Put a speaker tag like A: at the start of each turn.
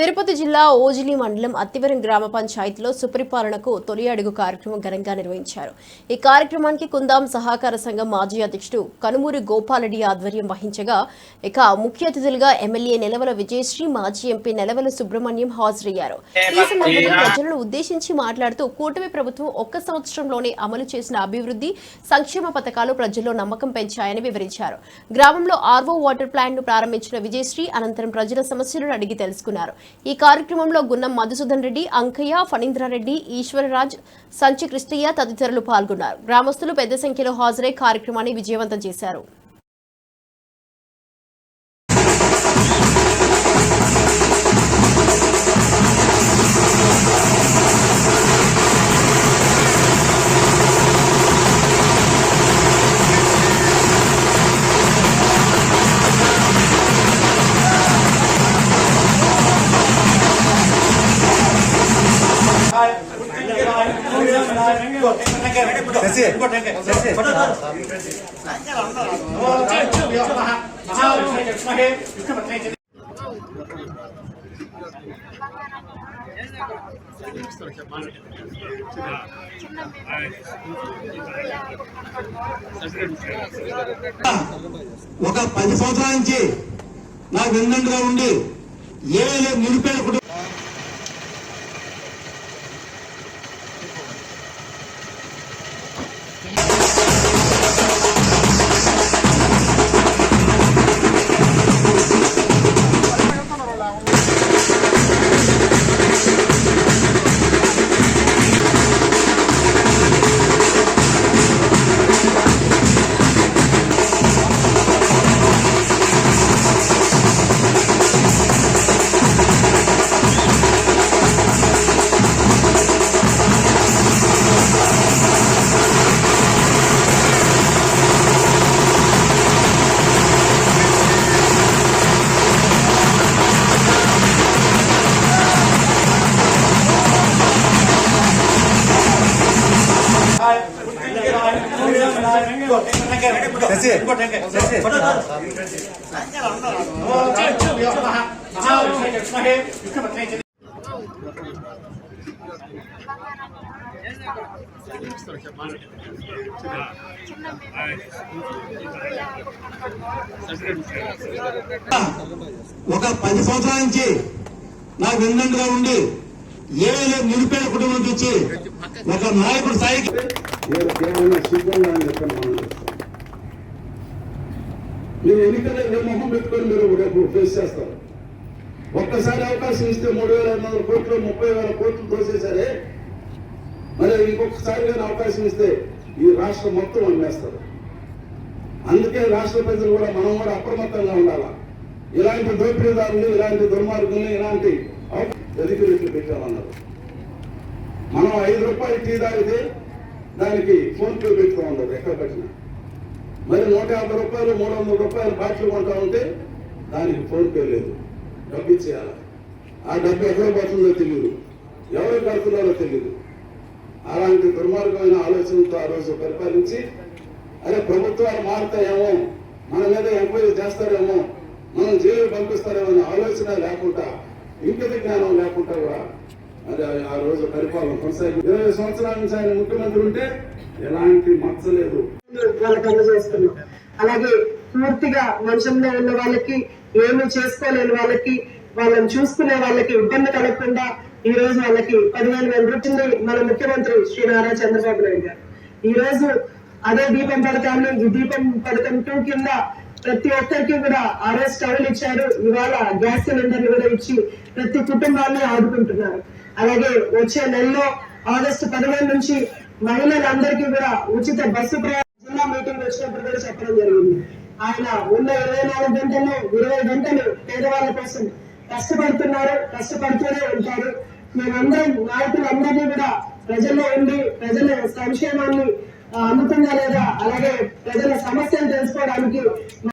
A: తిరుపతి జిల్లా ఓజిలి మండలం అత్తివరం గ్రామ పంచాయతీలో సుపరిపాలనకు తొలి అడుగు కార్యక్రమం ఘనంగా నిర్వహించారు. ఈ కార్యక్రమానికి కుందాం సహకార సంఘం మాజీ అధ్యక్షుడు కనుమూరి గోపాలరెడ్డి ఆధ్వర్యం వహించగా ఇక ముఖ్య అతిథులుగా ఎమ్మెల్యే నెలవల విజయశ్రీ మాజీ ఎంపీ నెలవల సుబ్రహ్మణ్యం హాజరయ్యారు. ఈ సందర్భంగా ప్రజలను ఉద్దేశించి మాట్లాడుతూ కూటమి ప్రభుత్వం ఒక్క సంవత్సరంలోనే అమలు చేసిన అభివృద్ధి సంక్షేమ పథకాలు ప్రజల్లో నమ్మకం పెంచాయని వివరించారు. గ్రామంలో ఆర్వో వాటర్ ప్లాంట్ను ప్రారంభించిన విజయశ్రీ అనంతరం ప్రజల సమస్యలను అడిగి తెలుసుకున్నారు. ఈ కార్యక్రమంలో గున్నం మధుసూదన్ రెడ్డి అంకయ్య ఫణీంద్రారెడ్డి ఈశ్వరరాజ్ సంచి కృష్ణయ్య తదితరులు పాల్గొన్నారు. గ్రామస్తులు పెద్ద సంఖ్యలో హాజరై కార్యక్రమాన్ని విజయవంతం చేశారు.
B: ఒక పది సంవత్సరాల నుంచి నాకు విన్నట్టుగా ఉండి ఏ నిరుపేద కుటుంబం ఒక పది సంవత్సరాల నుంచి నాకు వెన్నండుగా ఉండి ఏ నిరుపేద కుటుంబం నుంచి ఒక నాయకుడు స్థాయికి
C: మీరు ఎన్నికల్లో ఏ మొహం పెట్టుకొని మీరు రేపు ఫేస్ చేస్తారు? ఒక్కసారి అవకాశం ఇస్తే మూడు వేల ఐదు వందల కోట్లు ముప్పై వేల కోట్లు తోసేసారే మరి ఇంకొకసారి కానీ అవకాశం ఇస్తే ఈ రాష్ట్రం మొత్తం అమ్మేస్తారు. అందుకే రాష్ట్ర ప్రజలు కూడా మనం కూడా అప్రమత్తంగా ఉండాలా? ఇలాంటి దోపిడీదారులు ఇలాంటి దుర్మార్గుల్ని ఇలాంటి ఎదుగురెట్లు పెట్టామన్నారు. మనం ఐదు రూపాయలు టీ తాగితే దానికి ఫోన్ పే పెట్టుకో ఉండదు ఎక్కడ పెట్టినా. మరి నూట యాభై రూపాయలు మూడు వందల రూపాయలు బాటిల్ కొంటా ఉంటే దానికి ఫోన్ పే లేదు. డబ్బు ఇచ్చేయాలి? ఆ డబ్బు ఎక్కడ పడుతుందో తెలియదు ఎవరు కడుతున్నారో తెలియదు అలాంటి దుర్మార్గమైన ఆలోచనతో ఆ రోజు పరిపాలించి అరే ప్రభుత్వాలు మారుతాయేమో మన మీద ఎంక్వైరీ చేస్తారేమో మనం జైలు పంపిస్తారేమో అనే ఆలోచన లేకుండా ఇంకటి జ్ఞానం లేకుండా కూడా అది ఆ- రోజు పరిపాలన కొనసాగి ఇరవై సంవత్సరాల నుంచి ఆయన ముఖ్యమంత్రి ఉంటే ఎలాంటి మచ్చలేదు
D: వాళ్ళకి అందజేస్తున్నాం అలాగే పూర్తిగా మంచంలో ఉన్న వాళ్ళకి ఏమి చేసుకోలేని వాళ్ళకి వాళ్ళని చూసుకునే వాళ్ళకి ఇబ్బంది కలగకుండా ఈ రోజు వాళ్ళకి పదిహేను వేల రూపాయలు మన ముఖ్యమంత్రి శ్రీ నారా చంద్రబాబు నాయుడు గారు. ఈ రోజు అదే దీపం పథకాన్ని ఈ దీపం పథకం టూ కింద ప్రతి ఒక్కరికి కూడా ఆ రోజు స్టవ్లు ఇచ్చారు. ఇవాళ గ్యాస్ సిలిండర్లు కూడా ఇచ్చి ప్రతి కుటుంబాన్ని ఆదుకుంటున్నారు. అలాగే వచ్చే నెలలో ఆగస్టు పదిహేను నుంచి మహిళలందరికీ కూడా ఉచిత బస్సు ప్రయాణం జిల్లా మీటింగ్ వచ్చినప్పుడు కూడా చెప్పడం జరిగింది. ఆయన ఉన్న ఇరవై నాలుగు గంటల్లో ఇరవై గంటలు పేదవాళ్ళ కోసం కష్టపడుతున్నారు. కష్టపడుతూనే ఉంటారు. మేమందరం నాయకులందరినీ కూడా ప్రజల్లో ఉండి ప్రజల సంక్షేమాన్ని అమ్ముతుందా అందుతుందా లేదా? అలాగే ప్రజల సమస్యలు తెలుసుకోవడానికి